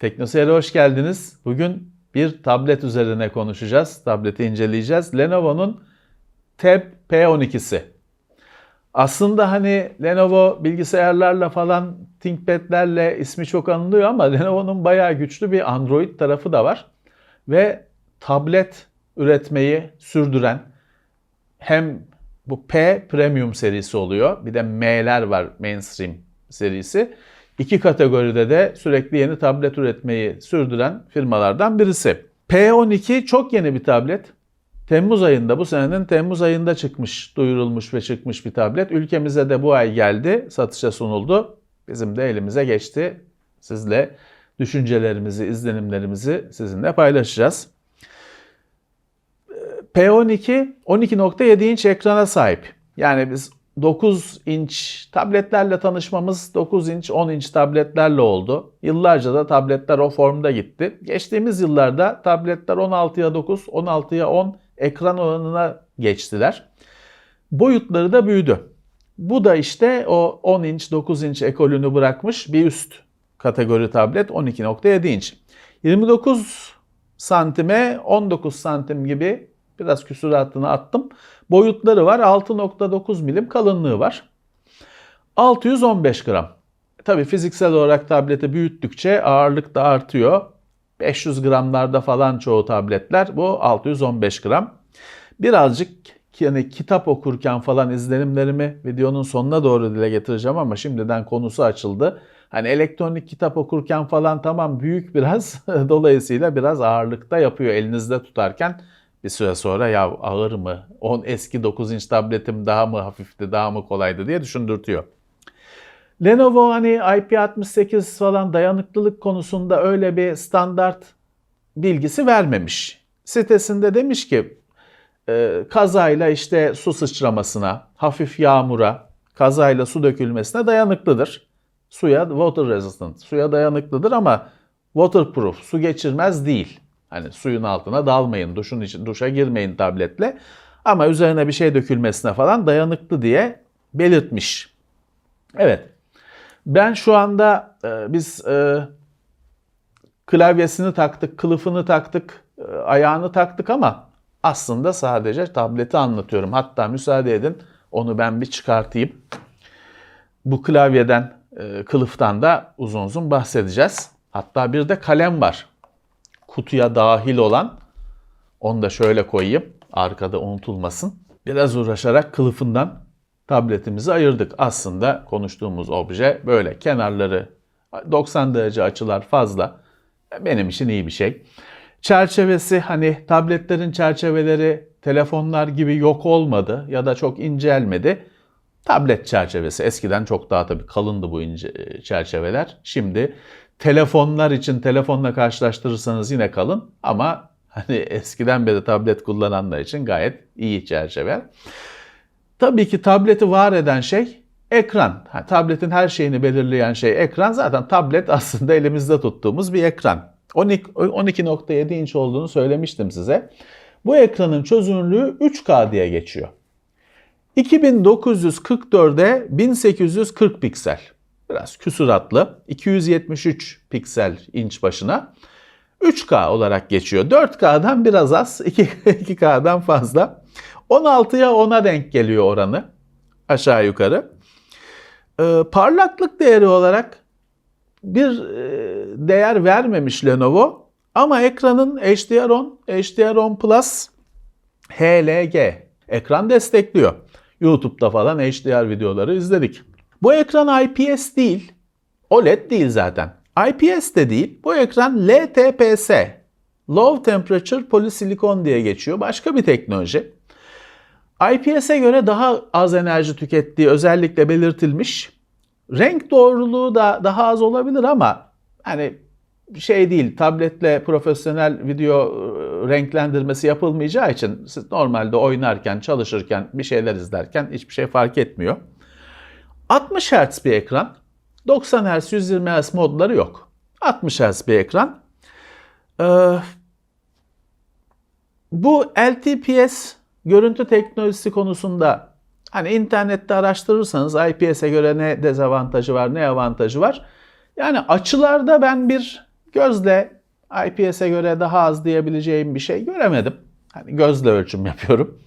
Teknoseyir'e hoş geldiniz. Bugün bir tablet üzerine konuşacağız. Tableti inceleyeceğiz. Lenovo'nun Tab P12'si. Aslında hani Lenovo bilgisayarlarla falan ThinkPad'lerle ismi çok anılıyor ama Lenovo'nun bayağı güçlü bir Android tarafı da var. Ve tablet üretmeyi sürdüren hem bu P Premium serisi oluyor. Bir de M'ler var mainstream serisi. İki kategoride de sürekli yeni tablet üretmeyi sürdüren firmalardan birisi. P12 çok yeni bir tablet. Temmuz ayında, bu senenin Temmuz ayında çıkmış, duyurulmuş ve çıkmış bir tablet. Ülkemize de bu ay geldi, satışa sunuldu. Bizim de elimize geçti. Sizle düşüncelerimizi, izlenimlerimizi sizinle paylaşacağız. P12 12.7 inç ekrana sahip. Yani biz 9 inç tabletlerle tanışmamız 9 inç 10 inç tabletlerle oldu. Yıllarca da tabletler o formda gitti. Geçtiğimiz yıllarda tabletler 16'ya 9, 16'ya 10 ekran oranına geçtiler. Boyutları da büyüdü. Bu da işte o 10 inç 9 inç ekolünü bırakmış bir üst kategori tablet 12.7 inç. 29 santime 19 santim gibi biraz küsuratını attım. Boyutları var. 6.9 milim kalınlığı var. 615 gram. Tabi fiziksel olarak tableti büyüttükçe ağırlık da artıyor. 500 gramlarda falan çoğu tabletler. Bu 615 gram. Birazcık yani kitap okurken falan izlenimlerimi videonun sonuna doğru dile getireceğim ama şimdiden konusu açıldı. Hani elektronik kitap okurken falan tamam büyük biraz dolayısıyla biraz ağırlıkta yapıyor elinizde tutarken bir süre sonra ya ağır mı? On eski 9 inç tabletim daha mı hafifti, daha mı kolaydı diye düşündürtüyor. Lenovo hani IP68 falan dayanıklılık konusunda öyle bir standart bilgisi vermemiş. Sitesinde demiş ki e, kazayla işte su sıçramasına, hafif yağmura, kazayla su dökülmesine dayanıklıdır. Suya water resistant, suya dayanıklıdır ama waterproof, su geçirmez değil. Hani suyun altına dalmayın, duşun için duşa girmeyin tabletle. Ama üzerine bir şey dökülmesine falan dayanıklı diye belirtmiş. Evet. Ben şu anda e, biz e, klavyesini taktık, kılıfını taktık, e, ayağını taktık ama aslında sadece tableti anlatıyorum. Hatta müsaade edin onu ben bir çıkartayım. Bu klavyeden, e, kılıftan da uzun uzun bahsedeceğiz. Hatta bir de kalem var kutuya dahil olan onu da şöyle koyayım arkada unutulmasın. Biraz uğraşarak kılıfından tabletimizi ayırdık. Aslında konuştuğumuz obje böyle kenarları 90 derece açılar fazla. Benim için iyi bir şey. Çerçevesi hani tabletlerin çerçeveleri telefonlar gibi yok olmadı ya da çok incelmedi. Tablet çerçevesi eskiden çok daha tabii kalındı bu ince çerçeveler. Şimdi telefonlar için telefonla karşılaştırırsanız yine kalın ama hani eskiden beri tablet kullananlar için gayet iyi çerçeve. Tabii ki tableti var eden şey ekran. Tabletin her şeyini belirleyen şey ekran. Zaten tablet aslında elimizde tuttuğumuz bir ekran. 12.7 inç olduğunu söylemiştim size. Bu ekranın çözünürlüğü 3K diye geçiyor. 2944'e 1840 piksel. Biraz küsuratlı. 273 piksel inç başına. 3K olarak geçiyor. 4K'dan biraz az, 2K'dan fazla. 16'ya 10'a denk geliyor oranı. Aşağı yukarı. Ee, parlaklık değeri olarak bir e, değer vermemiş Lenovo. Ama ekranın HDR10, HDR10 Plus HLG ekran destekliyor. YouTube'da falan HDR videoları izledik. Bu ekran IPS değil. OLED değil zaten. IPS de değil. Bu ekran LTPS. Low Temperature Polysilicon diye geçiyor. Başka bir teknoloji. IPS'e göre daha az enerji tükettiği özellikle belirtilmiş. Renk doğruluğu da daha az olabilir ama hani şey değil tabletle profesyonel video e, renklendirmesi yapılmayacağı için siz normalde oynarken, çalışırken, bir şeyler izlerken hiçbir şey fark etmiyor. 60 Hz bir ekran. 90 Hz, 120 Hz modları yok. 60 Hz bir ekran. Ee, bu LTPS görüntü teknolojisi konusunda hani internette araştırırsanız IPS'e göre ne dezavantajı var, ne avantajı var. Yani açılarda ben bir gözle IPS'e göre daha az diyebileceğim bir şey göremedim. Hani gözle ölçüm yapıyorum.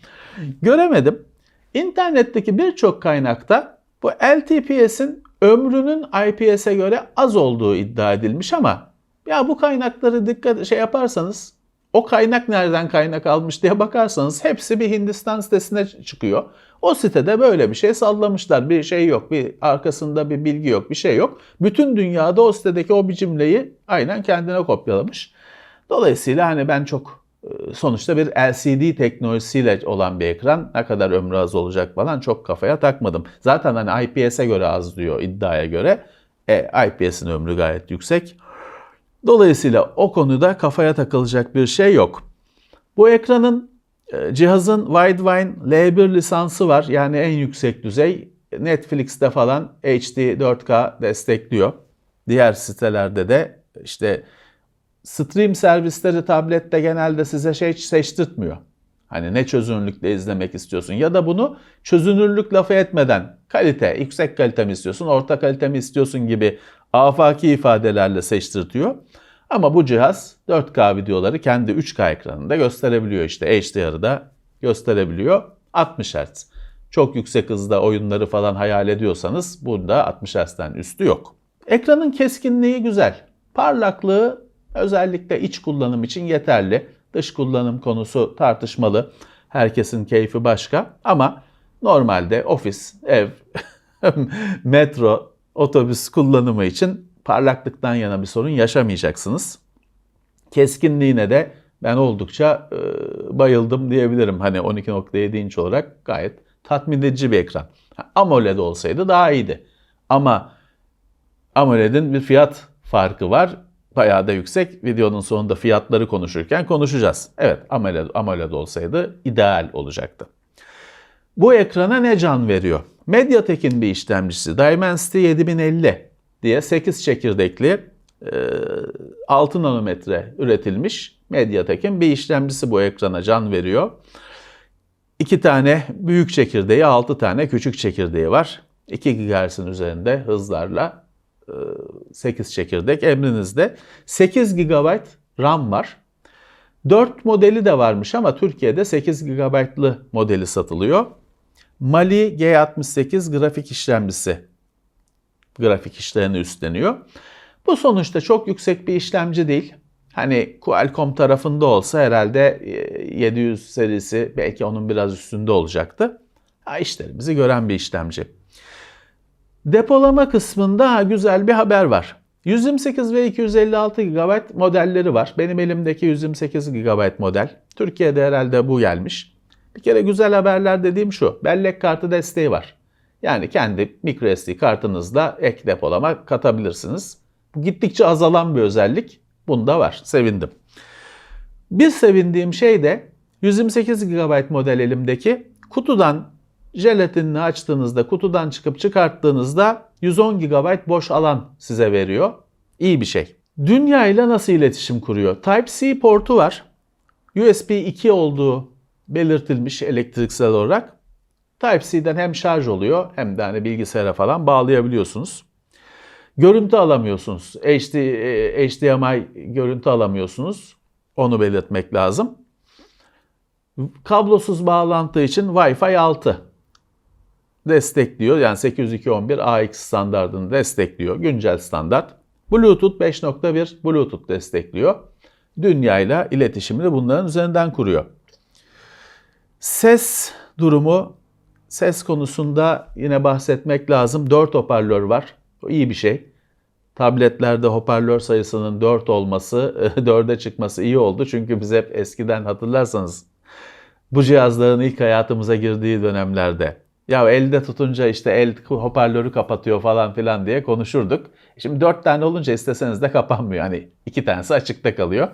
Göremedim. İnternetteki birçok kaynakta bu LTPS'in ömrünün IPS'e göre az olduğu iddia edilmiş ama ya bu kaynakları dikkat şey yaparsanız o kaynak nereden kaynak almış diye bakarsanız hepsi bir Hindistan sitesine çıkıyor. O sitede böyle bir şey sallamışlar. Bir şey yok, bir arkasında bir bilgi yok, bir şey yok. Bütün dünyada o sitedeki o bir cümleyi aynen kendine kopyalamış. Dolayısıyla hani ben çok sonuçta bir LCD teknolojisiyle olan bir ekran ne kadar ömrü az olacak falan çok kafaya takmadım. Zaten hani IPS'e göre az diyor iddiaya göre. E, IPS'in ömrü gayet yüksek. Dolayısıyla o konuda kafaya takılacak bir şey yok. Bu ekranın e, cihazın Widevine L1 lisansı var. Yani en yüksek düzey. Netflix'te falan HD 4K destekliyor. Diğer sitelerde de işte stream servisleri tablette genelde size şey seçtirtmiyor. Hani ne çözünürlükle izlemek istiyorsun ya da bunu çözünürlük lafı etmeden kalite, yüksek kalite mi istiyorsun, orta kalite mi istiyorsun gibi afaki ifadelerle seçtirtiyor. Ama bu cihaz 4K videoları kendi 3K ekranında gösterebiliyor işte HDR'da gösterebiliyor 60 Hz. Çok yüksek hızda oyunları falan hayal ediyorsanız bunda 60 Hz'den üstü yok. Ekranın keskinliği güzel. Parlaklığı özellikle iç kullanım için yeterli. Dış kullanım konusu tartışmalı. Herkesin keyfi başka ama normalde ofis, ev, metro, otobüs kullanımı için parlaklıktan yana bir sorun yaşamayacaksınız. Keskinliğine de ben oldukça e, bayıldım diyebilirim. Hani 12.7 inç olarak gayet tatmin edici bir ekran. AMOLED olsaydı daha iyiydi. Ama AMOLED'in bir fiyat farkı var. Bayağı da yüksek. Videonun sonunda fiyatları konuşurken konuşacağız. Evet AMOLED, AMOLED olsaydı ideal olacaktı. Bu ekrana ne can veriyor? MediaTek'in bir işlemcisi Dimensity 7050 diye 8 çekirdekli 6 nanometre üretilmiş MediaTek'in bir işlemcisi bu ekrana can veriyor. 2 tane büyük çekirdeği, 6 tane küçük çekirdeği var. 2 GHz'in üzerinde hızlarla 8 çekirdek emrinizde. 8 GB RAM var. 4 modeli de varmış ama Türkiye'de 8 GB'lı modeli satılıyor. Mali G68 grafik işlemcisi grafik işlerini üstleniyor. Bu sonuçta çok yüksek bir işlemci değil. Hani Qualcomm tarafında olsa herhalde 700 serisi belki onun biraz üstünde olacaktı. Ha, işlerimizi gören bir işlemci. Depolama kısmında güzel bir haber var. 128 ve 256 GB modelleri var. Benim elimdeki 128 GB model. Türkiye'de herhalde bu gelmiş. Bir kere güzel haberler dediğim şu. Bellek kartı desteği var. Yani kendi microSD kartınızda ek depolama katabilirsiniz. Gittikçe azalan bir özellik. Bunda var. Sevindim. Bir sevindiğim şey de 128 GB model elimdeki kutudan jelatinini açtığınızda, kutudan çıkıp çıkarttığınızda 110 GB boş alan size veriyor. İyi bir şey. Dünya ile nasıl iletişim kuruyor? Type-C portu var. USB 2 olduğu belirtilmiş elektriksel olarak. Type-C'den hem şarj oluyor hem de hani bilgisayara falan bağlayabiliyorsunuz. Görüntü alamıyorsunuz. HD, HDMI görüntü alamıyorsunuz. Onu belirtmek lazım. Kablosuz bağlantı için Wi-Fi 6 destekliyor. Yani 802.11 AX standartını destekliyor. Güncel standart. Bluetooth 5.1 Bluetooth destekliyor. Dünyayla iletişimini bunların üzerinden kuruyor. Ses durumu, ses konusunda yine bahsetmek lazım. 4 hoparlör var. O iyi bir şey. Tabletlerde hoparlör sayısının 4 olması, 4'e çıkması iyi oldu. Çünkü biz hep eskiden hatırlarsanız bu cihazların ilk hayatımıza girdiği dönemlerde ya elde tutunca işte el hoparlörü kapatıyor falan filan diye konuşurduk. Şimdi 4 tane olunca isteseniz de kapanmıyor. Hani 2 tanesi açıkta kalıyor.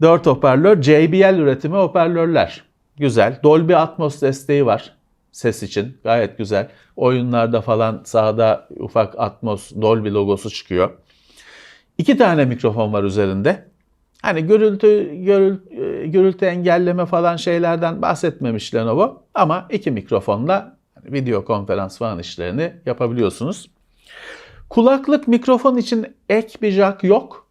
4 hoparlör JBL üretimi hoparlörler. Güzel. Dolby Atmos desteği var ses için. Gayet güzel. Oyunlarda falan sağda ufak Atmos Dolby logosu çıkıyor. İki tane mikrofon var üzerinde. Hani gürültü, gürültü, gürültü engelleme falan şeylerden bahsetmemiş Lenovo. Ama iki mikrofonla video konferans falan işlerini yapabiliyorsunuz. Kulaklık mikrofon için ek bir jack yok.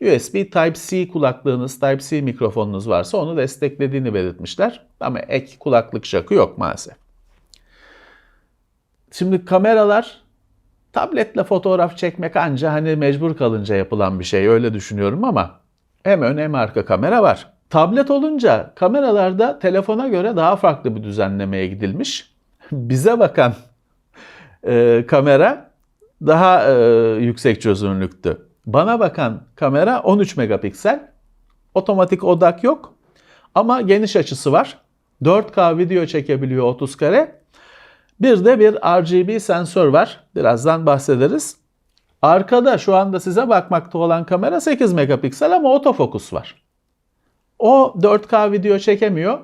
USB Type-C kulaklığınız, Type-C mikrofonunuz varsa onu desteklediğini belirtmişler. Ama ek kulaklık şakı yok maalesef. Şimdi kameralar tabletle fotoğraf çekmek anca hani mecbur kalınca yapılan bir şey öyle düşünüyorum ama hem ön hem arka kamera var. Tablet olunca kameralarda telefona göre daha farklı bir düzenlemeye gidilmiş. Bize bakan e, kamera daha e, yüksek çözünürlüktü. Bana bakan kamera 13 megapiksel. Otomatik odak yok ama geniş açısı var. 4K video çekebiliyor 30 kare. Bir de bir RGB sensör var. Birazdan bahsederiz. Arkada şu anda size bakmakta olan kamera 8 megapiksel ama otofokus var. O 4K video çekemiyor.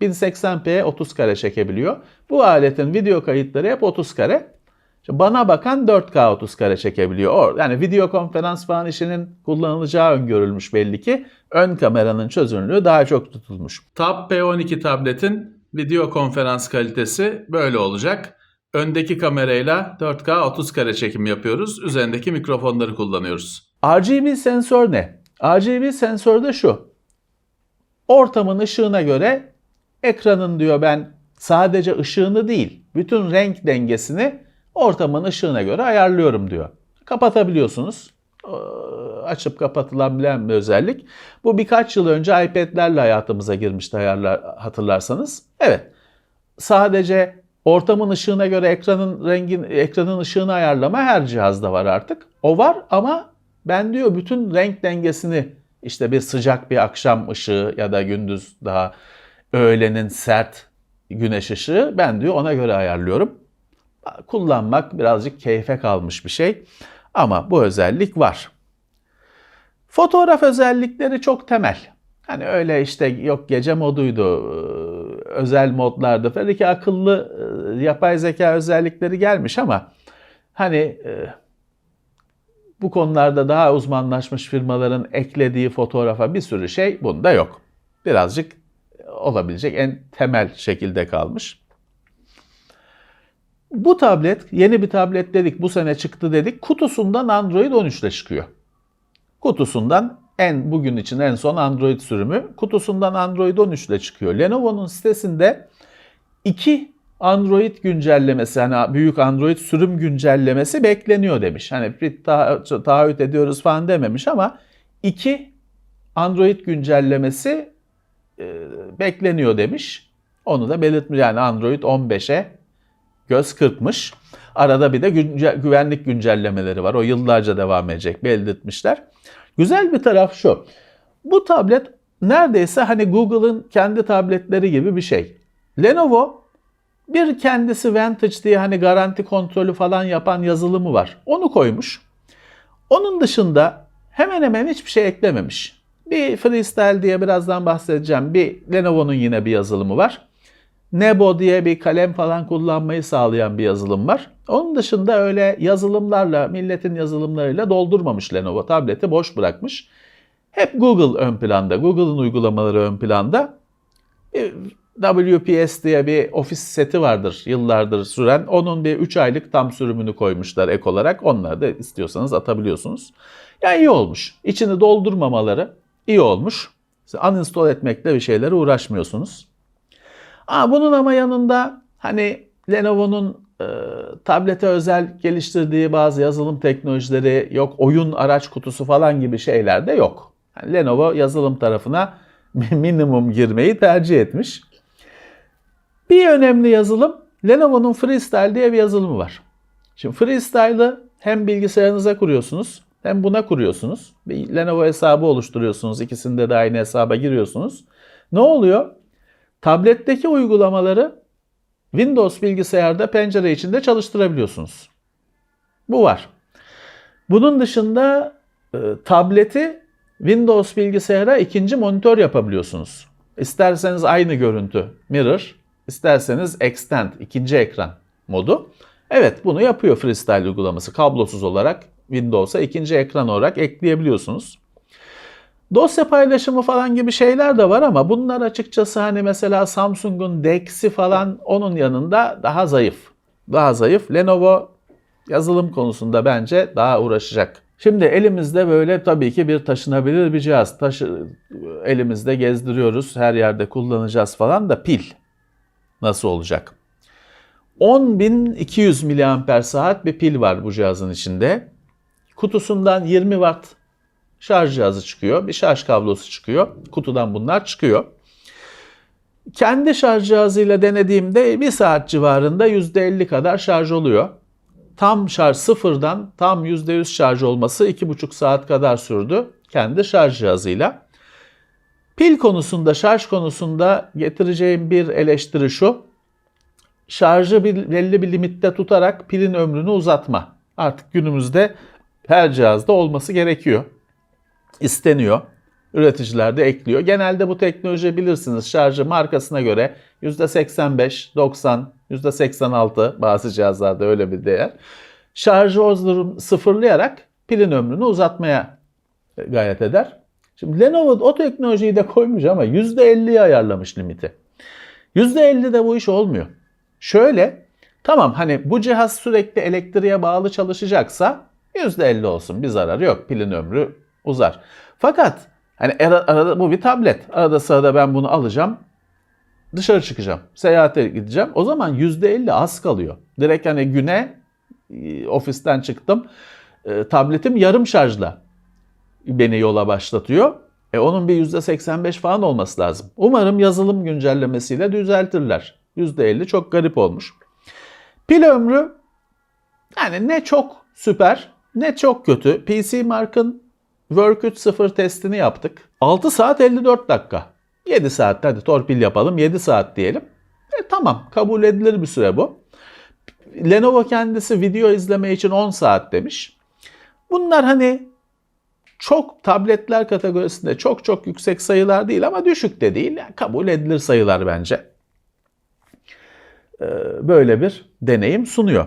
1080p 30 kare çekebiliyor. Bu aletin video kayıtları hep 30 kare. İşte Bana bakan 4K 30 kare çekebiliyor. Yani video konferans falan işinin kullanılacağı öngörülmüş belli ki. Ön kameranın çözünürlüğü daha çok tutulmuş. Tab P12 tabletin video konferans kalitesi böyle olacak. Öndeki kamerayla 4K 30 kare çekim yapıyoruz. Üzerindeki mikrofonları kullanıyoruz. RGB sensör ne? RGB sensör de şu. Ortamın ışığına göre ekranın diyor ben sadece ışığını değil, bütün renk dengesini ortamın ışığına göre ayarlıyorum diyor. Kapatabiliyorsunuz. Ee, Açıp kapatılabilen bir özellik. Bu birkaç yıl önce iPad'lerle hayatımıza girmişti ayarlar hatırlarsanız. Evet. Sadece ortamın ışığına göre ekranın rengin ekranın ışığını ayarlama her cihazda var artık. O var ama ben diyor bütün renk dengesini işte bir sıcak bir akşam ışığı ya da gündüz daha öğlenin sert güneş ışığı ben diyor ona göre ayarlıyorum. Kullanmak birazcık keyfe kalmış bir şey ama bu özellik var. Fotoğraf özellikleri çok temel. Hani öyle işte yok gece moduydu, özel modlarda falan ki akıllı yapay zeka özellikleri gelmiş ama hani bu konularda daha uzmanlaşmış firmaların eklediği fotoğrafa bir sürü şey bunda yok. Birazcık olabilecek en temel şekilde kalmış. Bu tablet yeni bir tablet dedik bu sene çıktı dedik kutusundan Android 13 ile çıkıyor. Kutusundan en bugün için en son Android sürümü kutusundan Android 13 ile çıkıyor. Lenovo'nun sitesinde iki Android güncellemesi hani büyük Android sürüm güncellemesi bekleniyor demiş. Hani bir taah- taahhüt ediyoruz falan dememiş ama iki Android güncellemesi e, bekleniyor demiş. Onu da belirtmiş yani Android 15'e göz kırpmış. Arada bir de günce- güvenlik güncellemeleri var. O yıllarca devam edecek belirtmişler. Güzel bir taraf şu. Bu tablet neredeyse hani Google'ın kendi tabletleri gibi bir şey. Lenovo bir kendisi Vantage diye hani garanti kontrolü falan yapan yazılımı var. Onu koymuş. Onun dışında hemen hemen hiçbir şey eklememiş. Bir Freestyle diye birazdan bahsedeceğim. Bir Lenovo'nun yine bir yazılımı var. Nebo diye bir kalem falan kullanmayı sağlayan bir yazılım var. Onun dışında öyle yazılımlarla, milletin yazılımlarıyla doldurmamış Lenovo. Tableti boş bırakmış. Hep Google ön planda, Google'ın uygulamaları ön planda. WPS diye bir ofis seti vardır yıllardır süren. Onun bir 3 aylık tam sürümünü koymuşlar ek olarak. Onları da istiyorsanız atabiliyorsunuz. Yani iyi olmuş. İçini doldurmamaları iyi olmuş. Uninstall etmekle bir şeylere uğraşmıyorsunuz. Aa, bunun ama yanında hani Lenovo'nun e, tablete özel geliştirdiği bazı yazılım teknolojileri yok, oyun araç kutusu falan gibi şeyler de yok. Yani Lenovo yazılım tarafına minimum girmeyi tercih etmiş. Bir önemli yazılım Lenovo'nun Freestyle diye bir yazılımı var. Şimdi Freestyle'ı hem bilgisayarınıza kuruyorsunuz hem buna kuruyorsunuz. Bir Lenovo hesabı oluşturuyorsunuz. İkisinde de aynı hesaba giriyorsunuz. Ne oluyor? Tabletteki uygulamaları Windows bilgisayarda pencere içinde çalıştırabiliyorsunuz. Bu var. Bunun dışında e, tableti Windows bilgisayara ikinci monitör yapabiliyorsunuz. İsterseniz aynı görüntü mirror, isterseniz extend ikinci ekran modu. Evet bunu yapıyor Freestyle uygulaması kablosuz olarak Windows'a ikinci ekran olarak ekleyebiliyorsunuz. Dosya paylaşımı falan gibi şeyler de var ama bunlar açıkçası hani mesela Samsung'un DeX'i falan onun yanında daha zayıf. Daha zayıf. Lenovo yazılım konusunda bence daha uğraşacak Şimdi elimizde böyle tabii ki bir taşınabilir bir cihaz. Taşı, elimizde gezdiriyoruz, her yerde kullanacağız falan da pil nasıl olacak? 10.200 miliamper saat bir pil var bu cihazın içinde. Kutusundan 20 watt şarj cihazı çıkıyor. Bir şarj kablosu çıkıyor. Kutudan bunlar çıkıyor. Kendi şarj cihazıyla denediğimde 1 saat civarında %50 kadar şarj oluyor. Tam şarj sıfırdan tam %100 şarj olması 2,5 saat kadar sürdü kendi şarj cihazıyla. Pil konusunda, şarj konusunda getireceğim bir eleştiri şu. Şarjı bir, belli bir limitte tutarak pilin ömrünü uzatma. Artık günümüzde her cihazda olması gerekiyor. İsteniyor. Üreticiler de ekliyor. Genelde bu teknoloji bilirsiniz şarjı markasına göre %85, 90, %86 bazı cihazlarda öyle bir değer. Şarjı o sıfırlayarak pilin ömrünü uzatmaya gayret eder. Şimdi Lenovo o teknolojiyi de koymuş ama %50'ye ayarlamış limiti. %50'de bu iş olmuyor. Şöyle tamam hani bu cihaz sürekli elektriğe bağlı çalışacaksa %50 olsun bir zararı yok. Pilin ömrü uzar. Fakat hani ara- arada bu bir tablet. Arada sırada ben bunu alacağım. Dışarı çıkacağım. Seyahate gideceğim. O zaman %50 az kalıyor. Direkt hani güne e, ofisten çıktım. E, tabletim yarım şarjla beni yola başlatıyor. E onun bir %85 falan olması lazım. Umarım yazılım güncellemesiyle düzeltirler. %50 çok garip olmuş. Pil ömrü yani ne çok süper ne çok kötü. PC Mark'ın Work 3.0 testini yaptık. 6 saat 54 dakika. 7 saat hadi torpil yapalım 7 saat diyelim. E, tamam kabul edilir bir süre bu. Lenovo kendisi video izleme için 10 saat demiş. Bunlar hani çok tabletler kategorisinde çok çok yüksek sayılar değil ama düşük de değil. Yani kabul edilir sayılar bence. Ee, böyle bir deneyim sunuyor.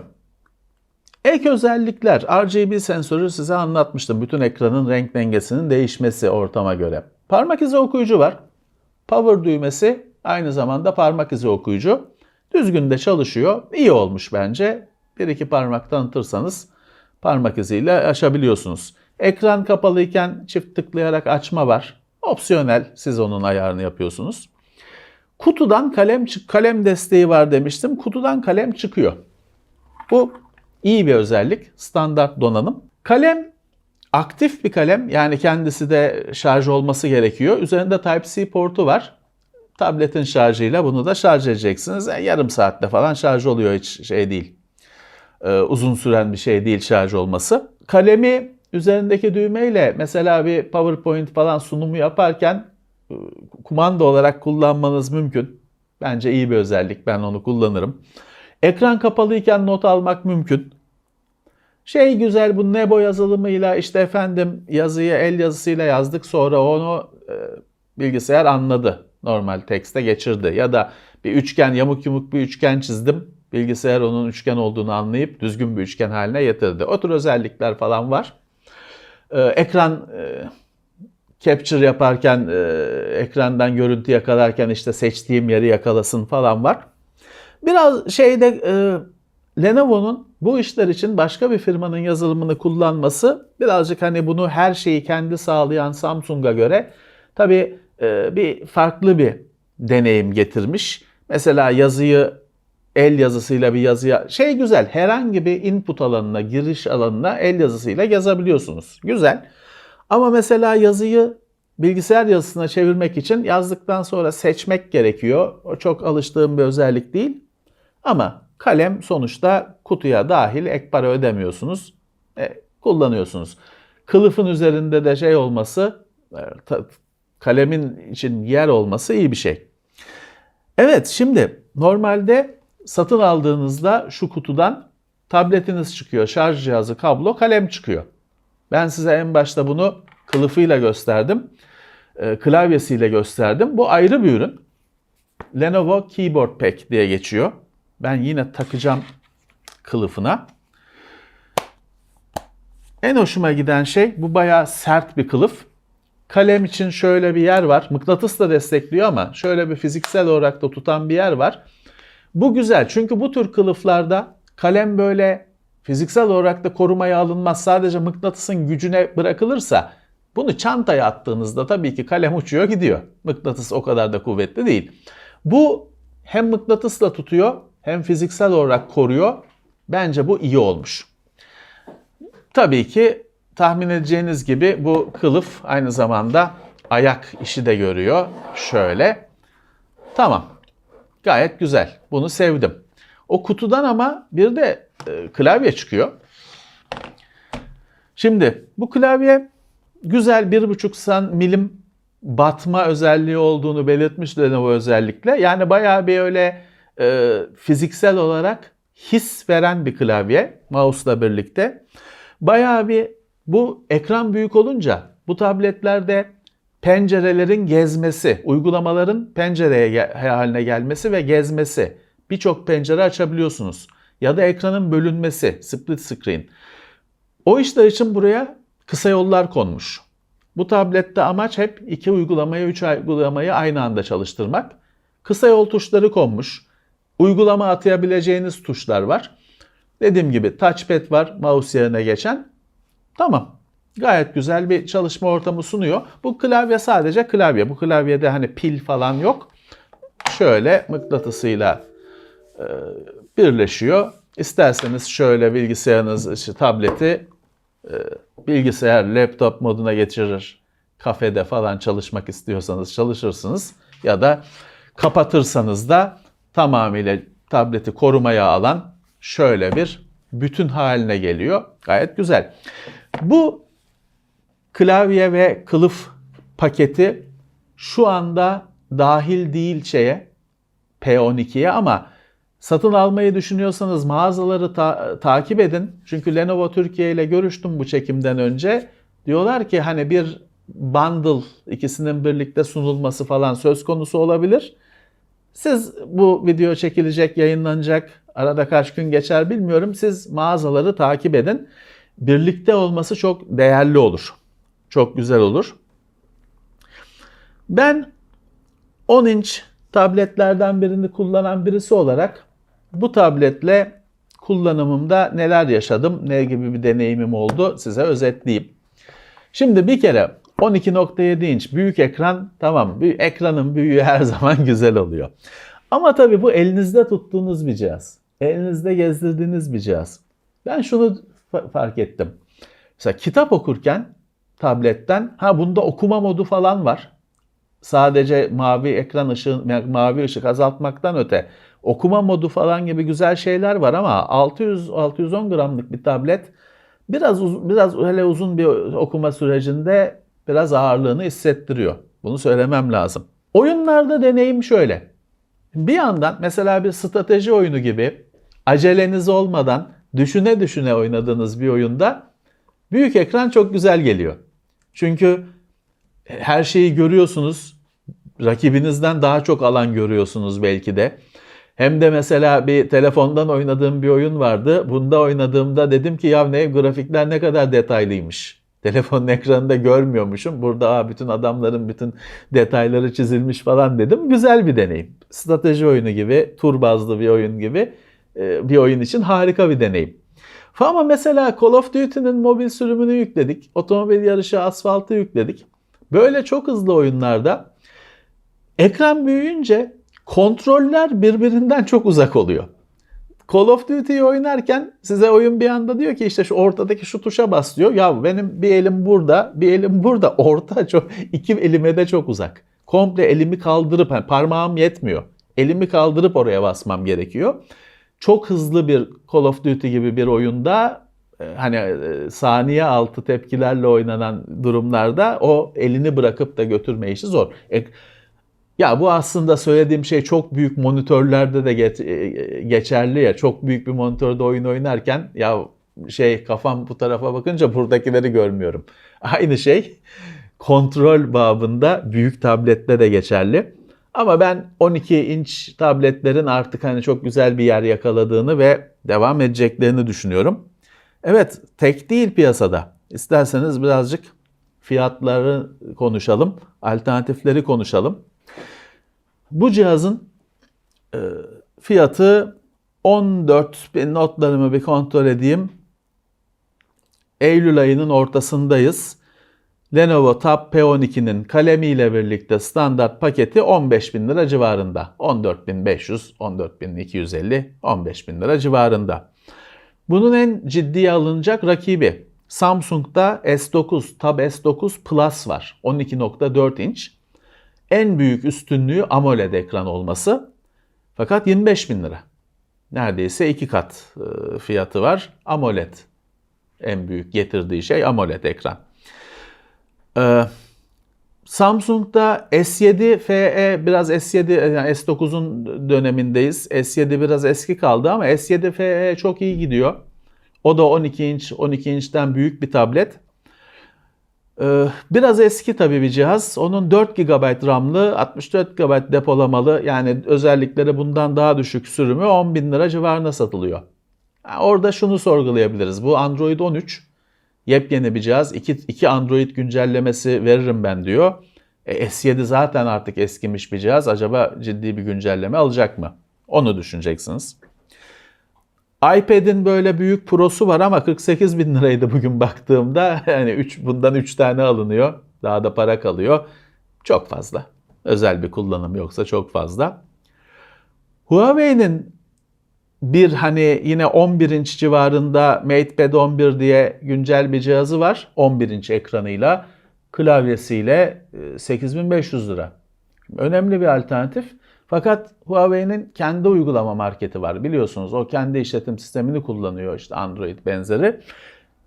Ek özellikler, RGB sensörü size anlatmıştım. Bütün ekranın renk dengesinin değişmesi ortama göre. Parmak izi okuyucu var. Power düğmesi aynı zamanda parmak izi okuyucu. Düzgün de çalışıyor. İyi olmuş bence. Bir iki parmak tanıtırsanız parmak iziyle aşabiliyorsunuz. Ekran kapalıyken çift tıklayarak açma var. Opsiyonel siz onun ayarını yapıyorsunuz. Kutudan kalem kalem desteği var demiştim. Kutudan kalem çıkıyor. Bu iyi bir özellik. Standart donanım. Kalem aktif bir kalem. Yani kendisi de şarj olması gerekiyor. Üzerinde Type-C portu var. Tabletin şarjıyla bunu da şarj edeceksiniz. Yani yarım saatte falan şarj oluyor hiç şey değil. Ee, uzun süren bir şey değil şarj olması. Kalemi üzerindeki düğmeyle mesela bir PowerPoint falan sunumu yaparken e, kumanda olarak kullanmanız mümkün. Bence iyi bir özellik. Ben onu kullanırım. Ekran kapalıyken not almak mümkün. Şey güzel bu Nebo yazılımıyla işte efendim yazıyı el yazısıyla yazdık sonra onu e, bilgisayar anladı. Normal tekste geçirdi. Ya da bir üçgen yamuk yumuk bir üçgen çizdim. Bilgisayar onun üçgen olduğunu anlayıp düzgün bir üçgen haline getirdi. O tür özellikler falan var. Ee, ekran e, capture yaparken e, ekrandan görüntü yakalarken işte seçtiğim yeri yakalasın falan var. Biraz şeyde e, Lenovo'nun bu işler için başka bir firmanın yazılımını kullanması birazcık hani bunu her şeyi kendi sağlayan Samsung'a göre tabii e, bir farklı bir deneyim getirmiş. Mesela yazıyı el yazısıyla bir yazıya şey güzel herhangi bir input alanına giriş alanına el yazısıyla yazabiliyorsunuz. Güzel. Ama mesela yazıyı bilgisayar yazısına çevirmek için yazdıktan sonra seçmek gerekiyor. O çok alıştığım bir özellik değil. Ama kalem sonuçta kutuya dahil ek para ödemiyorsunuz. E, kullanıyorsunuz. Kılıfın üzerinde de şey olması e, kalemin için yer olması iyi bir şey. Evet şimdi normalde satın aldığınızda şu kutudan tabletiniz çıkıyor, şarj cihazı, kablo, kalem çıkıyor. Ben size en başta bunu kılıfıyla gösterdim. E, klavyesiyle gösterdim. Bu ayrı bir ürün. Lenovo Keyboard Pack diye geçiyor. Ben yine takacağım kılıfına. En hoşuma giden şey bu bayağı sert bir kılıf. Kalem için şöyle bir yer var. Mıknatıs da destekliyor ama şöyle bir fiziksel olarak da tutan bir yer var. Bu güzel çünkü bu tür kılıflarda kalem böyle fiziksel olarak da korumaya alınmaz sadece mıknatısın gücüne bırakılırsa bunu çantaya attığınızda tabii ki kalem uçuyor gidiyor. Mıknatıs o kadar da kuvvetli değil. Bu hem mıknatısla tutuyor hem fiziksel olarak koruyor. Bence bu iyi olmuş. Tabii ki tahmin edeceğiniz gibi bu kılıf aynı zamanda ayak işi de görüyor. Şöyle. Tamam. Gayet güzel. Bunu sevdim. O kutudan ama bir de e, klavye çıkıyor. Şimdi bu klavye güzel 1.5 milim batma özelliği olduğunu belirtmiş Lenovo özellikle. Yani bayağı bir öyle e, fiziksel olarak his veren bir klavye mouse'la birlikte. Bayağı bir bu ekran büyük olunca bu tabletlerde pencerelerin gezmesi, uygulamaların pencereye haline gelmesi ve gezmesi. Birçok pencere açabiliyorsunuz. Ya da ekranın bölünmesi, split screen. O işler için buraya kısa yollar konmuş. Bu tablette amaç hep iki uygulamayı, üç uygulamayı aynı anda çalıştırmak. Kısa yol tuşları konmuş. Uygulama atayabileceğiniz tuşlar var. Dediğim gibi touchpad var mouse yerine geçen. Tamam. Gayet güzel bir çalışma ortamı sunuyor. Bu klavye sadece klavye. Bu klavyede hani pil falan yok. Şöyle mıknatısıyla e, birleşiyor. İsterseniz şöyle bilgisayarınız, işte tableti e, bilgisayar, laptop moduna geçirir. Kafede falan çalışmak istiyorsanız çalışırsınız. Ya da kapatırsanız da tamamıyla tableti korumaya alan şöyle bir bütün haline geliyor. Gayet güzel. Bu klavye ve kılıf paketi şu anda dahil değil şeye P12'ye ama satın almayı düşünüyorsanız mağazaları ta- takip edin. Çünkü Lenovo Türkiye ile görüştüm bu çekimden önce. Diyorlar ki hani bir bundle ikisinin birlikte sunulması falan söz konusu olabilir. Siz bu video çekilecek, yayınlanacak, arada kaç gün geçer bilmiyorum. Siz mağazaları takip edin. Birlikte olması çok değerli olur. Çok güzel olur. Ben 10 inç tabletlerden birini kullanan birisi olarak bu tabletle kullanımımda neler yaşadım, ne gibi bir deneyimim oldu size özetleyeyim. Şimdi bir kere 12.7 inç büyük ekran tamam büyük, ekranın büyüğü her zaman güzel oluyor. Ama tabii bu elinizde tuttuğunuz bir cihaz. Elinizde gezdirdiğiniz bir cihaz. Ben şunu fa- fark ettim. Mesela kitap okurken tabletten ha bunda okuma modu falan var. Sadece mavi ekran ışığı, mavi ışık azaltmaktan öte okuma modu falan gibi güzel şeyler var ama 600 610 gramlık bir tablet biraz uz- biraz hele uzun bir okuma sürecinde biraz ağırlığını hissettiriyor. Bunu söylemem lazım. Oyunlarda deneyim şöyle. Bir yandan mesela bir strateji oyunu gibi aceleniz olmadan düşüne düşüne oynadığınız bir oyunda büyük ekran çok güzel geliyor. Çünkü her şeyi görüyorsunuz. Rakibinizden daha çok alan görüyorsunuz belki de. Hem de mesela bir telefondan oynadığım bir oyun vardı. Bunda oynadığımda dedim ki ya ne grafikler ne kadar detaylıymış. Telefonun ekranında görmüyormuşum. Burada Aa, bütün adamların bütün detayları çizilmiş falan dedim. Güzel bir deneyim. Strateji oyunu gibi, tur bazlı bir oyun gibi e, bir oyun için harika bir deneyim. Ama mesela Call of Duty'nin mobil sürümünü yükledik. Otomobil yarışı asfaltı yükledik. Böyle çok hızlı oyunlarda ekran büyüyünce kontroller birbirinden çok uzak oluyor. Call of Duty'yi oynarken size oyun bir anda diyor ki işte şu ortadaki şu tuşa bas diyor. Ya benim bir elim burada, bir elim burada. Orta çok iki elime de çok uzak. Komple elimi kaldırıp yani parmağım yetmiyor. Elimi kaldırıp oraya basmam gerekiyor. Çok hızlı bir Call of Duty gibi bir oyunda e, hani e, saniye altı tepkilerle oynanan durumlarda o elini bırakıp da götürme işi zor. E, ya bu aslında söylediğim şey çok büyük monitörlerde de geç- e, geçerli ya. Çok büyük bir monitörde oyun oynarken ya şey kafam bu tarafa bakınca buradakileri görmüyorum. Aynı şey kontrol babında büyük tablette de geçerli. Ama ben 12 inç tabletlerin artık hani çok güzel bir yer yakaladığını ve devam edeceklerini düşünüyorum. Evet, tek değil piyasada. İsterseniz birazcık fiyatları konuşalım, alternatifleri konuşalım. Bu cihazın e, fiyatı 14 bin notlarımı bir kontrol edeyim. Eylül ayının ortasındayız. Lenovo Tab P12'nin kalemiyle birlikte standart paketi 15 bin lira civarında. 14.500, 14.250, 15 bin lira civarında. Bunun en ciddiye alınacak rakibi Samsung'da S9, Tab S9 Plus var. 12.4 inç. En büyük üstünlüğü AMOLED ekran olması. Fakat 25 bin lira. Neredeyse iki kat e, fiyatı var. AMOLED en büyük getirdiği şey AMOLED ekran. Ee, Samsung'da S7 FE biraz S7 yani S9'un dönemindeyiz. S7 biraz eski kaldı ama S7 FE çok iyi gidiyor. O da 12 inç, 12 inçten büyük bir tablet. Ee, biraz eski tabii bir cihaz. Onun 4 GB RAM'lı, 64 GB depolamalı yani özellikleri bundan daha düşük sürümü 10 bin lira civarına satılıyor. Orada şunu sorgulayabiliriz. Bu Android 13 yepyeni bir cihaz. 2, 2 Android güncellemesi veririm ben diyor. E, S7 zaten artık eskimiş bir cihaz. Acaba ciddi bir güncelleme alacak mı? Onu düşüneceksiniz. iPad'in böyle büyük prosu var ama 48 bin liraydı bugün baktığımda. Yani 3, bundan 3 tane alınıyor. Daha da para kalıyor. Çok fazla. Özel bir kullanım yoksa çok fazla. Huawei'nin bir hani yine 11 inç civarında MatePad 11 diye güncel bir cihazı var. 11 inç ekranıyla, klavyesiyle 8500 lira. Önemli bir alternatif. Fakat Huawei'nin kendi uygulama marketi var. Biliyorsunuz o kendi işletim sistemini kullanıyor işte Android benzeri.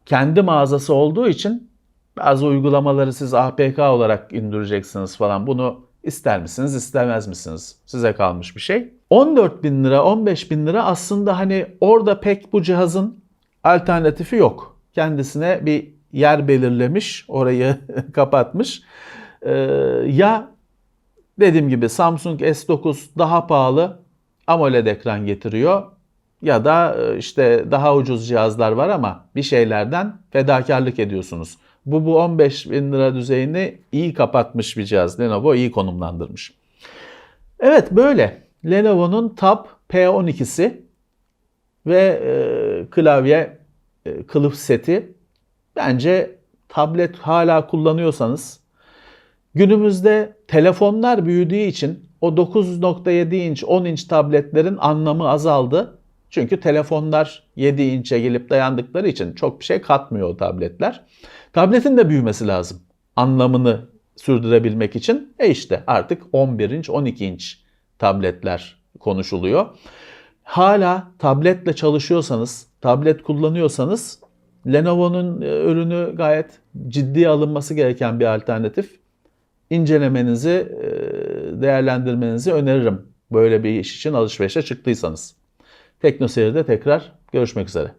Kendi mağazası olduğu için bazı uygulamaları siz APK olarak indireceksiniz falan. Bunu ister misiniz, istemez misiniz? Size kalmış bir şey. 14 bin lira, 15 bin lira aslında hani orada pek bu cihazın alternatifi yok. Kendisine bir yer belirlemiş, orayı kapatmış. Ee, ya dediğim gibi Samsung S9 daha pahalı AMOLED ekran getiriyor ya da işte daha ucuz cihazlar var ama bir şeylerden fedakarlık ediyorsunuz. Bu bu 15 bin lira düzeyini iyi kapatmış bir cihaz. Lenovo iyi konumlandırmış. Evet böyle. Lenovo'nun Tab P12'si ve e, klavye e, kılıf seti. Bence tablet hala kullanıyorsanız günümüzde telefonlar büyüdüğü için o 9.7 inç 10 inç tabletlerin anlamı azaldı. Çünkü telefonlar 7 inçe gelip dayandıkları için çok bir şey katmıyor o tabletler. Tabletin de büyümesi lazım. Anlamını sürdürebilmek için. E işte artık 11 inç 12 inç tabletler konuşuluyor. Hala tabletle çalışıyorsanız, tablet kullanıyorsanız Lenovo'nun ürünü gayet ciddi alınması gereken bir alternatif. İncelemenizi, değerlendirmenizi öneririm. Böyle bir iş için alışverişe çıktıysanız. Tekno seride tekrar görüşmek üzere.